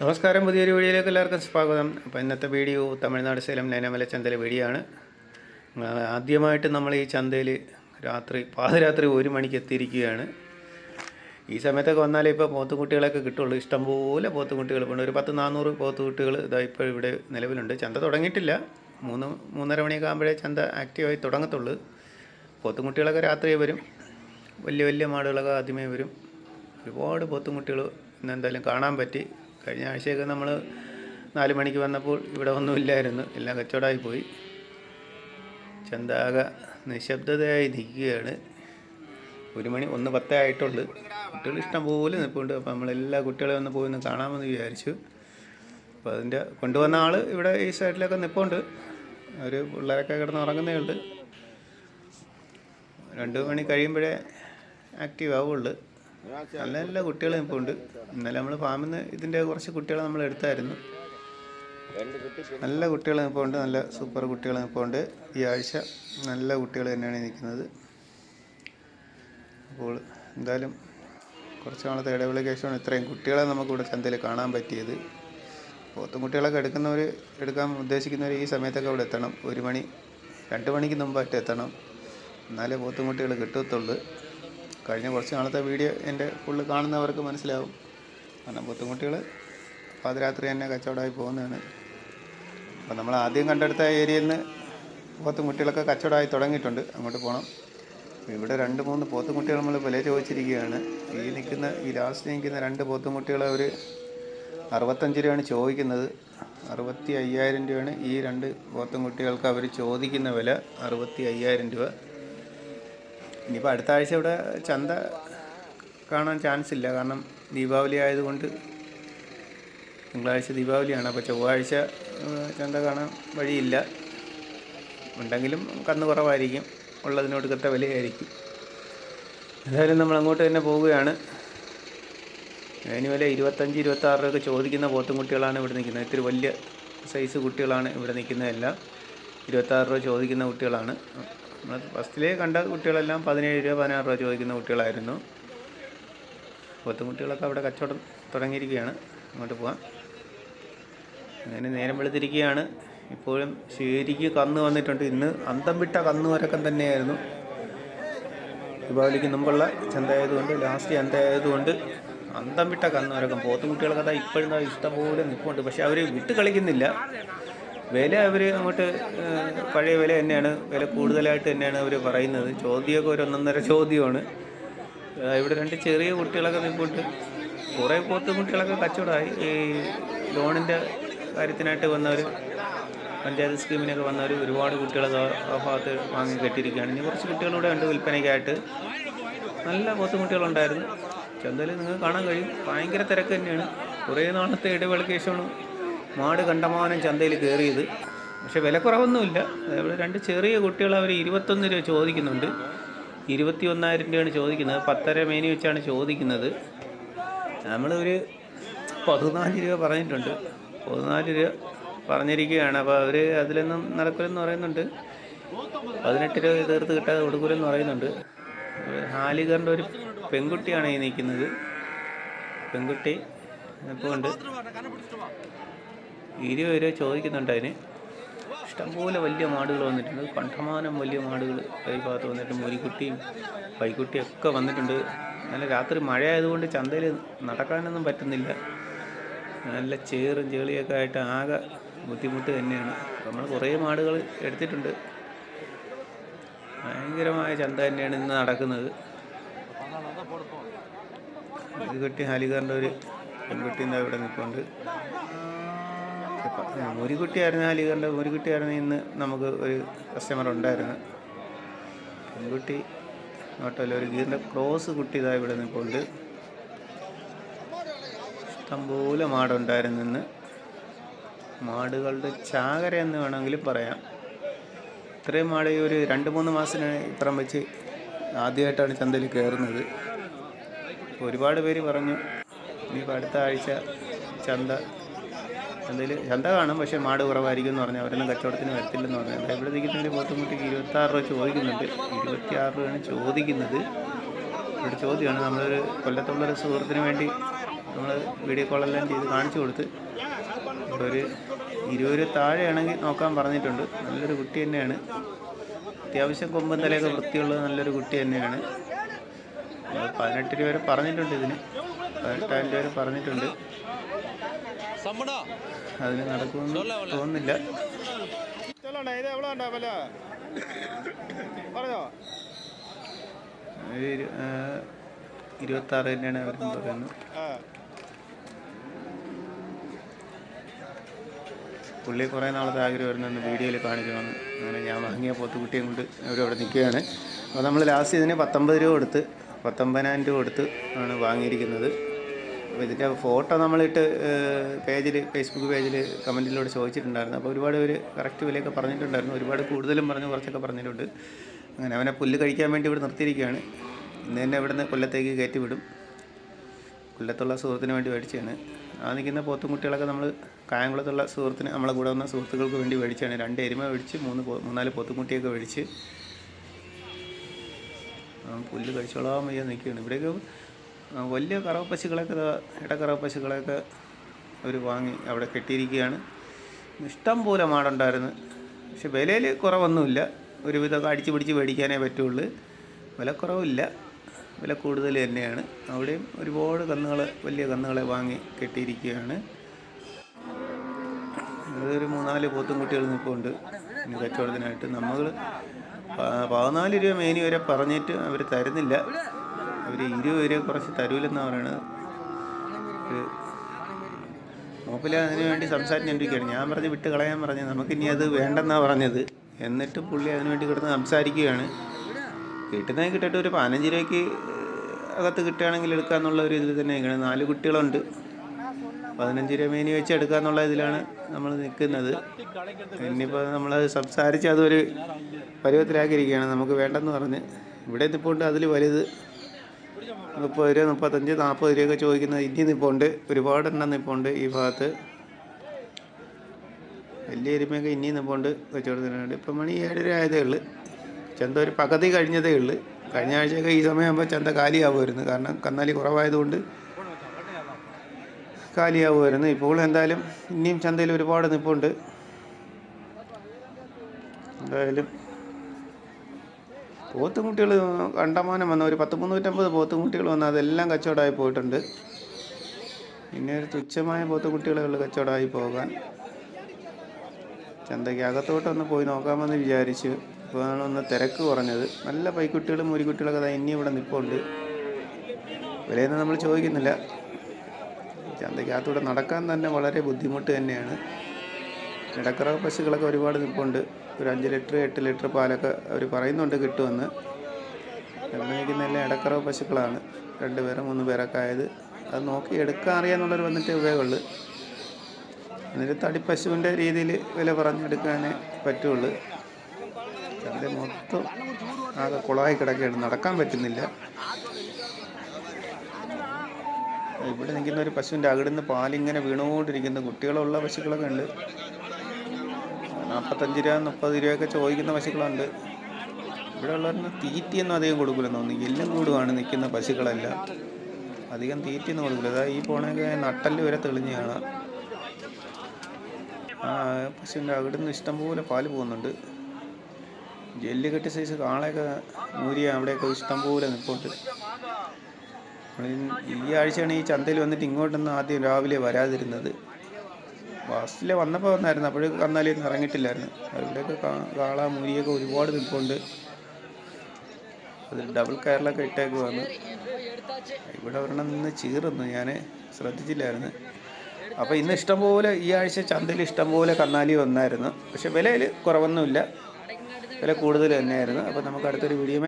നമസ്കാരം. പുതിയൊരു വീഡിയോയിലേക്ക് എല്ലാവർക്കും സ്വാഗതം. അപ്പോൾ ഇന്നത്തെ വീഡിയോ തമിഴ്നാട് സേലം നൈനമല ചന്തയിലെ വീഡിയോ ആണ്. ആദ്യമായിട്ട് നമ്മൾ ഈ ചന്തയിൽ രാത്രി പാതിരാത്രി ഒരു മണിക്ക് എത്തിയിരിക്കുകയാണ്. ഈ സമയത്തൊക്കെ വന്നാലേ ഇപ്പോൾ പോത്തുകുട്ടികളൊക്കെ കിട്ടുള്ളൂ. ഇഷ്ടംപോലെ പോത്തുകുട്ടികൾ ഉണ്ട്. ഒരു പത്ത് നാനൂറ് പോത്തുകുട്ടികൾ ഇതാ ഇപ്പോൾ ഇവിടെ നിലവിലുണ്ട്. ചന്ത തുടങ്ങിയിട്ടില്ല. മൂന്ന് മൂന്നര മണിയൊക്കെ ആകുമ്പോഴേ ചന്ത ആക്റ്റീവായി തുടങ്ങത്തുള്ളൂ. പോത്തുകുട്ടികളൊക്കെ രാത്രി വരും. വലിയ വലിയ മാടുകളൊക്കെ ആദ്യമേ വരും. ഒരുപാട് പോത്തുകുട്ടികൾ ഇന്ന് എന്തായാലും കാണാൻ പറ്റി. കഴിഞ്ഞ ആഴ്ചയൊക്കെ നമ്മൾ നാല് മണിക്ക് വന്നപ്പോൾ ഇവിടെ ഒന്നുമില്ലായിരുന്നു. എല്ലാം കച്ചവടമായി പോയി ചന്താക നിശബ്ദതയായി നിൽക്കുകയാണ്. ഒരു മണി ഒന്ന് പത്തേ ആയിട്ടുള്ളൂ. കുട്ടികൾ ഇഷ്ടം പോലെ നിൽപ്പുണ്ട്. അപ്പോൾ നമ്മളെല്ലാ കുട്ടികളെ ഒന്ന് പോയി ഒന്ന് കാണാമെന്ന് വിചാരിച്ചു. അപ്പോൾ അതിന്റെ കൊണ്ടുവന്ന ആൾ ഇവിടെ ഈ സൈഡിലൊക്കെ നിൽപ്പുണ്ട് ഒരു പിള്ളേരൊക്കെ കിടന്ന് ഉറങ്ങുന്നേ ഉള്ളൂ. രണ്ട് മണി കഴിയുമ്പോഴേ ആക്റ്റീവ് ആവുള്ളൂ. നല്ല നല്ല കുട്ടികൾ ഇപ്പോൾ ഉണ്ട് ഇന്നലെ നമ്മൾ ഫാമിൽ നിന്ന് ഇതിന്റെ കുറച്ച് കുട്ടികളെ നമ്മൾ എടുത്തായിരുന്നു. നല്ല കുട്ടികൾ ഇപ്പോൾ ഉണ്ട് നല്ല സൂപ്പർ കുട്ടികൾ ഇപ്പോൾ ഉണ്ട് ഈ ആഴ്ച നല്ല കുട്ടികൾ തന്നെയാണ് നിൽക്കുന്നത്. അപ്പോൾ എന്തായാലും കുറച്ച് നാളത്തെ ഇടവേളയ്ക്ക് ശേഷമാണ് ഇത്രയും കുട്ടികളെ നമുക്കിവിടെ ചന്തയിൽ കാണാൻ പറ്റിയത്. പോത്തും കുട്ടികളൊക്കെ എടുക്കുന്നവർ എടുക്കാൻ ഉദ്ദേശിക്കുന്നവർ ഈ സമയത്തൊക്കെ അവിടെ എത്തണം. ഒരു മണി രണ്ട് മണിക്ക് മുമ്പായിട്ട് എത്തണം. എന്നാലേ പോത്തും കുട്ടികൾ കിട്ടത്തുള്ളൂ. കഴിഞ്ഞ കുറച്ച് നാളത്തെ വീഡിയോ എന്റെ ഫുള്ള് കാണുന്നവർക്ക് മനസ്സിലാവും. കാരണം പോത്തുംകുട്ടികൾ പാതിരാത്രി തന്നെ കച്ചവടമായി പോകുന്നതാണ്. അപ്പോൾ നമ്മൾ ആദ്യം കണ്ടെടുത്ത ഏരിയയിൽ നിന്ന് പോത്തുംകുട്ടികളൊക്കെ കച്ചവടമായി തുടങ്ങിയിട്ടുണ്ട്. അങ്ങോട്ട് പോകണം ഇവിടെ രണ്ട് മൂന്ന് പോത്തുംകുട്ടികൾ നമ്മൾ വില ചോദിച്ചിരിക്കുകയാണ്. ഈ നിൽക്കുന്ന ഈ ലാസ്റ്റ് നിൽക്കുന്ന രണ്ട് പോത്തുംകുട്ടികൾ അവർ അറുപത്തഞ്ച് രൂപയാണ് ചോദിക്കുന്നത്. അറുപത്തി അയ്യായിരം രൂപയാണ് ഈ രണ്ട് പോത്തുംകുട്ടികൾക്ക് അവർ ചോദിക്കുന്ന വില അറുപത്തി അയ്യായിരം രൂപ. ഇനിയിപ്പോൾ അടുത്ത ആഴ്ച ഇവിടെ ചന്ത കാണാൻ ചാൻസ് ഇല്ല. കാരണം ദീപാവലി ആയതുകൊണ്ട് തിങ്കളാഴ്ച ദീപാവലിയാണ്. അപ്പോൾ ചൊവ്വാഴ്ച ചന്ത കാണാൻ വഴിയില്ല. ഉണ്ടെങ്കിലും കന്ന് കുറവായിരിക്കും. ഉള്ളതിനോടുക്കത്തെ വിലയായിരിക്കും. എന്തായാലും നമ്മൾ അങ്ങോട്ട് തന്നെ പോവുകയാണ്. അതിന് വില ഇരുപത്തഞ്ച് ഇരുപത്താറ് രൂപയൊക്കെ ചോദിക്കുന്ന പോത്തും കുട്ടികളാണ് ഇവിടെ നിൽക്കുന്നത്. ഇത്തിരി വലിയ സൈസ് കുട്ടികളാണ് ഇവിടെ നിൽക്കുന്നതെല്ലാം ഇരുപത്താറ് രൂപ ചോദിക്കുന്ന കുട്ടികളാണ്. ഫസ്റ്റിലേ കണ്ട കുട്ടികളെല്ലാം പതിനേഴ് രൂപ പതിനാറ് രൂപ ചോദിക്കുന്ന കുട്ടികളായിരുന്നു. പൊത്തും കുട്ടികളൊക്കെ അവിടെ കച്ചവടം തുടങ്ങിയിരിക്കുകയാണ്. അങ്ങോട്ട് പോകാം അങ്ങനെ നേരം വെളുത്തിരിക്കുകയാണ്. ഇപ്പോഴും ശരിക്ക് കന്ന് വന്നിട്ടുണ്ട്. ഇന്ന് അന്തം വിട്ട കന്ന് വരക്കം തന്നെയായിരുന്നു. ദീപാവലിക്ക് മുമ്പുള്ള ചന്തയായതുകൊണ്ട് ലാസ്റ്റ് ചന്തയായതുകൊണ്ട് അന്തം വിട്ട കന്ന് വരക്കം. പോത്തും കുട്ടികളൊക്കെ അതാ ഇപ്പോഴും ഇഷ്ടംപോലെ നിൽപ്പുണ്ട് പക്ഷെ അവർ വിട്ട് കളിക്കുന്നില്ല. വില അവർ അങ്ങോട്ട് പഴയ വില തന്നെയാണ്. വില കൂടുതലായിട്ട് തന്നെയാണ് അവർ പറയുന്നത്. ചോദ്യമൊക്കെ ഒരു ഒന്നൊന്നര ചോദ്യമാണ്. ഇവിടെ രണ്ട് ചെറിയ കുട്ടികളൊക്കെ നിൽപ്പുണ്ട് കുറേ പോത്ത് കുട്ടികളൊക്കെ കച്ചവടമായി. ഈ ലോണിന്റെ കാര്യത്തിനായിട്ട് വന്നവർ പഞ്ചായത്ത് സ്കീമിനൊക്കെ വന്നവർ ഒരുപാട് കുട്ടികളൊക്കെ ആ ഭാഗത്ത് വാങ്ങി കെട്ടിയിരിക്കുകയാണ്. ഇനി കുറച്ച് കുട്ടികളൂടെ ഉണ്ട് വിൽപ്പനയ്ക്കായിട്ട്. നല്ല പോത്തുകുട്ടികളുണ്ടായിരുന്നു ചന്തയിൽ നിങ്ങൾക്ക് കാണാൻ കഴിയും. ഭയങ്കര തിരക്ക് തന്നെയാണ്. കുറേ നാളത്തെ ഇടവേളയ്ക്ക് ശേഷമാണ് മാട് കണ്ടമാനം ചന്തയിൽ കയറിയത്. പക്ഷേ വിലക്കുറവൊന്നുമില്ല. ഇവിടെ രണ്ട് ചെറിയ കുട്ടികൾ അവർ ഇരുപത്തൊന്ന് രൂപ ചോദിക്കുന്നുണ്ട്. ഇരുപത്തി ഒന്നായിരം രൂപയാണ് ചോദിക്കുന്നത്. പത്തര മേനി വെച്ചാണ് ചോദിക്കുന്നത്. നമ്മളൊരു പതിനാല് രൂപ പറഞ്ഞിട്ടുണ്ട്. പതിനാല് രൂപ പറഞ്ഞിരിക്കുകയാണ്. അപ്പോൾ അവർ അതിലൊന്നും നടക്കില്ലെന്ന് പറയുന്നുണ്ട്. പതിനെട്ട് രൂപ തീർത്ത് കിട്ടാതെ കൊടുക്കില്ലെന്ന് പറയുന്നുണ്ട്. ഹാലികറിന്റെ ഒരു പെൺകുട്ടിയാണ് ഈ നിൽക്കുന്നത്. പെൺകുട്ടി. ഇപ്പോൾ ഉണ്ട് ഇരുപത് രൂപ ചോദിക്കുന്നുണ്ട് അതിന്. ഇഷ്ടംപോലെ വലിയ മാടുകൾ വന്നിട്ടുണ്ട്. കണ്ടമാനം വലിയ മാടുകൾ ഈ ഭാഗത്ത് വന്നിട്ട് മുരിക്കുട്ടിയും പൈക്കുട്ടിയും ഒക്കെ വന്നിട്ടുണ്ട്. നല്ല രാത്രി മഴ ആയതുകൊണ്ട് ചന്തയിൽ നടക്കാനൊന്നും പറ്റുന്നില്ല. നല്ല ചേറും ചേളിയൊക്കെ ആയിട്ട് ആകെ ബുദ്ധിമുട്ട് തന്നെയാണ്. നമ്മൾ കുറേ മാടുകൾ എടുത്തിട്ടുണ്ട്. ഭയങ്കരമായ ചന്ത തന്നെയാണ് ഇന്ന് നടക്കുന്നത്. മുരിക്കുട്ടി ഹാലികാറിന്റെ ഒരു പെൺകുട്ടീന്റെ ഇവിടെ നിൽപ്പുണ്ട്. മുരിക്കുട്ടിയായിരുന്നു ഒരു കുട്ടിയായിരുന്നു ഇന്ന് നമുക്ക് ഒരു കസ്റ്റമർ ഉണ്ടായിരുന്നു പെൺകുട്ടി നോട്ടല്ല ഒരു ഗീറിന്റെ ക്രോസ് കുട്ടി ഇതാ ഇവിടെ നിൽപ്പുണ്ട് ഇഷ്ടംപോലെ മാടുണ്ടായിരുന്നു ഇന്ന്. മാടുകളുടെ ചാകര എന്ന് വേണമെങ്കിൽ പറയാം. ഇത്രയും മാട് ഒരു രണ്ട് മൂന്ന് മാസത്തിന് ഇത്രയും വെച്ച് ആദ്യമായിട്ടാണ് ചന്തയിൽ കയറുന്നത്. ഒരുപാട് പേര് പറഞ്ഞു ഇനിയിപ്പോൾ അടുത്ത ആഴ്ച ചന്ത എന്തെങ്കിലും ചന്ത കാണും പക്ഷേ മാട് കുറവായിരിക്കും എന്ന് പറഞ്ഞാൽ അവരൊന്നും കച്ചവടത്തിന് വരത്തില്ലെന്ന് പറഞ്ഞാൽ അതായപ്പോഴത്തേക്കും ഒരു പോത്തുമുട്ടിക്ക് ഇരുപത്താറ് രൂപ ചോദിക്കുന്നുണ്ട്. ഇരുപത്തിയാറ് രൂപയാണ് ചോദിക്കുന്നത്. ഒരു ചോദ്യമാണ്. നമ്മളൊരു കൊല്ലത്തുള്ളൊരു സുഹൃത്തിന് വേണ്ടി നമ്മൾ വീഡിയോ കോളെല്ലാം ചെയ്ത് കാണിച്ചു കൊടുത്ത് ഒരു ഇരുപത് താഴെയാണെങ്കിൽ നോക്കാൻ പറഞ്ഞിട്ടുണ്ട്. നല്ലൊരു കുട്ടി തന്നെയാണ്. അത്യാവശ്യം കൊമ്പും തലയൊക്കെ വൃത്തിയുള്ളത് നല്ലൊരു കുട്ടി തന്നെയാണ്. പതിനെട്ട് രൂപ വരെ പറഞ്ഞിട്ടുണ്ട് ഇതിന്. പതിനെട്ടായിരം രൂപ വരെ പറഞ്ഞിട്ടുണ്ട്. അതിന് നടക്കുമെന്ന് തോന്നുന്നില്ല. ഇരുപത്താറ് തന്നെയാണ് അവർ പറയുന്നത്. പുള്ളി കുറേ നാളത്തെ ആഗ്രഹമായിരുന്നു ഒന്ന് വീഡിയോയിൽ കാണിക്കണമെന്ന്. അങ്ങനെ ഞാൻ വാങ്ങിയ പോത്തുകുട്ടിയും കൊണ്ട് അവിടെ നിൽക്കുകയാണ്. അപ്പോൾ നമ്മൾ ലാസ്റ്റ് ഇതിന് പത്തൊമ്പത് രൂപ കൊടുത്ത് പത്തൊമ്പതിനായിരം രൂപ കൊടുത്ത് ആണ് വാങ്ങിയിരിക്കുന്നത്. അപ്പോൾ ഇതിന്റെ ഫോട്ടോ നമ്മളിട്ട് പേജിൽ ഫേസ്ബുക്ക് പേജിൽ കമന്റിലൂടെ ചോദിച്ചിട്ടുണ്ടായിരുന്നു. അപ്പോൾ ഒരുപാട് പേര് കറക്റ്റ് വിലയൊക്കെ പറഞ്ഞിട്ടുണ്ടായിരുന്നു. ഒരുപാട് കൂടുതലും പറഞ്ഞു കുറച്ചൊക്കെ പറഞ്ഞിട്ടുണ്ട്. അങ്ങനെ അവനെ പുല്ല് കഴിക്കാൻ വേണ്ടി ഇവിടെ നിർത്തിയിരിക്കുകയാണ്. ഇന്ന് തന്നെ ഇവിടുന്ന് കൊല്ലത്തേക്ക് കയറ്റി വിടും. കൊല്ലത്തുള്ള സുഹൃത്തിന് വേണ്ടി മേടിച്ചാണ് ആ നിൽക്കുന്ന പോത്തുംകുട്ടികളൊക്കെ നമ്മൾ കായംകുളത്തുള്ള സുഹൃത്തിന് നമ്മളെ കൂടെ വന്ന സുഹൃത്തുക്കൾക്ക് വേണ്ടി മേടിച്ചാണ് രണ്ട് എരുമ മേടിച്ച് മൂന്ന് മൂന്നാൽ പോത്തുംകുട്ടിയൊക്കെ മേടിച്ച്. പുല്ല് കഴിച്ചോളാൻ വയ്യാതെ നിൽക്കുകയാണ്. ഇവിടെയൊക്കെ വലിയ കറവ പശുക്കളൊക്കെ ഇടക്കറവ പശുക്കളൊക്കെ അവർ വാങ്ങി അവിടെ കെട്ടിയിരിക്കുകയാണ്. ഇഷ്ടം പോലെ മാടുണ്ടായിരുന്നു. പക്ഷെ വിലയിൽ കുറവൊന്നുമില്ല. ഒരുവിധമൊക്കെ അടിച്ച് പിടിച്ച് മേടിക്കാനേ പറ്റുള്ളൂ. വിലക്കുറവില്ല. വില കൂടുതൽ തന്നെയാണ്. അവിടെയും ഒരുപാട് കന്നുകൾ വലിയ കന്നുകളെ വാങ്ങി കെട്ടിയിരിക്കുകയാണ്. ഒരു മൂന്നാൽ പോത്തും കുട്ടികൾ നിൽപ്പുണ്ട്. ഇനി കച്ചവടത്തിനായിട്ട് നമ്മൾ പതിനാല് രൂപ മേനി വരെ പറഞ്ഞിട്ട് അവർ തരുന്നില്ല. അവർ ഇരുപത് രൂപ കുറച്ച് തരൂലെന്നാണ് പറയണത്. നോക്കില്ല അതിനു വേണ്ടി സംസാരിച്ചുകൊണ്ടിരിക്കുകയാണ് ഞാൻ പറഞ്ഞ് വിട്ട് കളയാൻ പറഞ്ഞു നമുക്കിനി അത് വേണ്ടെന്നാണ് പറഞ്ഞത്. എന്നിട്ട് പുള്ളി അതിന് വേണ്ടി കിടന്ന് സംസാരിക്കുകയാണ്. കിട്ടുന്നതിന് കിട്ടട്ടെ ഒരു പതിനഞ്ച് രൂപയ്ക്ക് അകത്ത് കിട്ടുകയാണെങ്കിൽ എടുക്കാന്നുള്ള ഒരു ഇതിൽ തന്നെ നിൽക്കണം നാല് കുട്ടികളുണ്ട്. പതിനഞ്ച് രൂപ മേനി വെച്ച് എടുക്കാമെന്നുള്ള ഇതിലാണ് നമ്മൾ നിൽക്കുന്നത്. ഇനിയിപ്പോൾ നമ്മളത് സംസാരിച്ച് അതൊരു പരുവത്തിലാക്കിയിരിക്കുകയാണ്. നമുക്ക് വേണ്ടെന്ന് പറഞ്ഞ്. ഇവിടെ എത്തിപ്പോണ്ട് അതിൽ വലുത്. മുപ്പത് രൂപ മുപ്പത്തഞ്ച് നാൽപ്പത് രൂപയൊക്കെ ചോദിക്കുന്നത് ഇനി നിപ്പുണ്ട്. ഒരുപാട് എണ്ണം നിപ്പുണ്ട് ഈ ഭാഗത്ത്. വലിയ എരുമയൊക്കെ ഇനിയും നിപ്പുണ്ട് കച്ചവടത്തിനുണ്ട് ഇപ്പം മണി ഏഴര ആയതേ ഉള്ളു. ചന്ത ഒരു പകുതി കഴിഞ്ഞതേ ഉള്ളു. കഴിഞ്ഞ ആഴ്ചയൊക്കെ ഈ സമയമാകുമ്പോൾ ചന്ത കാലിയാവുമായിരുന്നു. കാരണം കന്നാലി കുറവായതുകൊണ്ട് കാലിയാവുമായിരുന്നു. ഇപ്പോൾ എന്തായാലും ഇനിയും ചന്തയിൽ ഒരുപാട് നിപ്പുണ്ട്. എന്തായാലും പോത്തുംകുട്ടികൾ കണ്ടമാനം വന്ന ഒരു പത്ത് മുന്നൂറ്റമ്പത് പോത്തുംകുട്ടികൾ വന്ന് അതെല്ലാം കച്ചവടമായി പോയിട്ടുണ്ട്. പിന്നെ ഒരു തുച്ഛമായ പോത്തുകുട്ടികളുള്ള കച്ചവടമായി പോകാൻ ചന്തയ്ക്ക് അകത്തോട്ടൊന്ന് പോയി നോക്കാമെന്ന് വിചാരിച്ച് ഇപ്പോഴാണ് ഒന്ന് തിരക്ക് കുറഞ്ഞത്. നല്ല പൈക്കുട്ടികളും മുരിക്കുട്ടികളൊക്കെ അതാ ഇനി ഇവിടെ നിൽപ്പുണ്ട് വിലയൊന്നും നമ്മൾ ചോദിക്കുന്നില്ല. ചന്തയ്ക്കകത്തൂടെ നടക്കാൻ തന്നെ വളരെ ബുദ്ധിമുട്ട് തന്നെയാണ്. ഇടക്കറ പശുക്കളൊക്കെ ഒരുപാട് നിൽപ്പുണ്ട്. ഒരു അഞ്ച് ലിറ്റർ എട്ട് ലിറ്റർ പാലൊക്കെ അവർ പറയുന്നുണ്ട് കിട്ടുമെന്ന്. നിർണയിക്കുന്നതെല്ലാം ഇടക്കറ പശുക്കളാണ്. രണ്ട് പേരും മൂന്ന് പേരൊക്കെ ആയത്. അത് നോക്കി എടുക്കാൻ അറിയാന്നുള്ളവർ വന്നിട്ടേ ഉപയോഗമുള്ളൂ. എന്നിട്ട് തടിപ്പശുവിന്റെ രീതിയിൽ വില പറഞ്ഞെടുക്കാനേ പറ്റുള്ളൂ. അതിന്റെ മൊത്തം ആകെ കുളമായി കിടക്കുകയാണ്. നടക്കാൻ പറ്റുന്നില്ല. ഇവിടെ നിൽക്കുന്ന ഒരു പശുവിന്റെ അകിടുന്ന് പാലിങ്ങനെ വീണുകൊണ്ടിരിക്കുന്ന കുട്ടികളുള്ള പശുക്കളൊക്കെ ഉണ്ട്. നാൽപ്പത്തഞ്ച് രൂപ മുപ്പത് രൂപയൊക്കെ ചോദിക്കുന്ന പശുക്കളുണ്ട്. ഇവിടെ ഉള്ളവരൊന്നും തീറ്റിയൊന്നും അധികം കൊടുക്കില്ലെന്ന് തോന്നുന്നു. എല്ലാം കൂടുവാണ് നിൽക്കുന്ന പശുക്കളെല്ലാം. അധികം തീറ്റിയൊന്നും കൊടുക്കില്ല അതാ ഈ പോണൊക്കെ നട്ടൽ വരെ തെളിഞ്ഞ് കാണാം. ആ പശുവിന്റെ അവിടുന്ന് ഇഷ്ടംപോലെ പാൽ പോകുന്നുണ്ട്. ജെല്ല് കെട്ടി സൈസ് കാളയൊക്കെ മൂരിയ അവിടെയൊക്കെ ഇഷ്ടംപോലെ നിൽപ്പുണ്ട് ഈ ആഴ്ചയാണ് ഈ ചന്തയിൽ വന്നിട്ട് ഇങ്ങോട്ടൊന്നും ആദ്യം രാവിലെ വരാതിരുന്നത്. ബസ്സിൽ വന്നപ്പോൾ വന്നായിരുന്നു. അപ്പോഴേ കന്നാലിയൊന്നും ഇറങ്ങിയിട്ടില്ലായിരുന്നു. അവിടെയൊക്കെ കാള മുരിയൊക്കെ ഒരുപാട് നിൽപ്പുണ്ട് അതിൽ ഡബിൾ കയറിലൊക്കെ ഇട്ടേക്ക് വന്നു ഇവിടെ ഒരെണ്ണം നിന്ന് ചീറുന്നു. ഞാൻ ശ്രദ്ധിച്ചില്ലായിരുന്നു. അപ്പോൾ ഇന്ന് ഇഷ്ടംപോലെ ഈ ആഴ്ച ചന്തയിൽ ഇഷ്ടംപോലെ കന്നാലി വന്നായിരുന്നു. പക്ഷെ വിലയിൽ കുറവൊന്നുമില്ല. വില കൂടുതൽ തന്നെയായിരുന്നു. അപ്പോൾ നമുക്ക് അടുത്തൊരു വീഡിയോ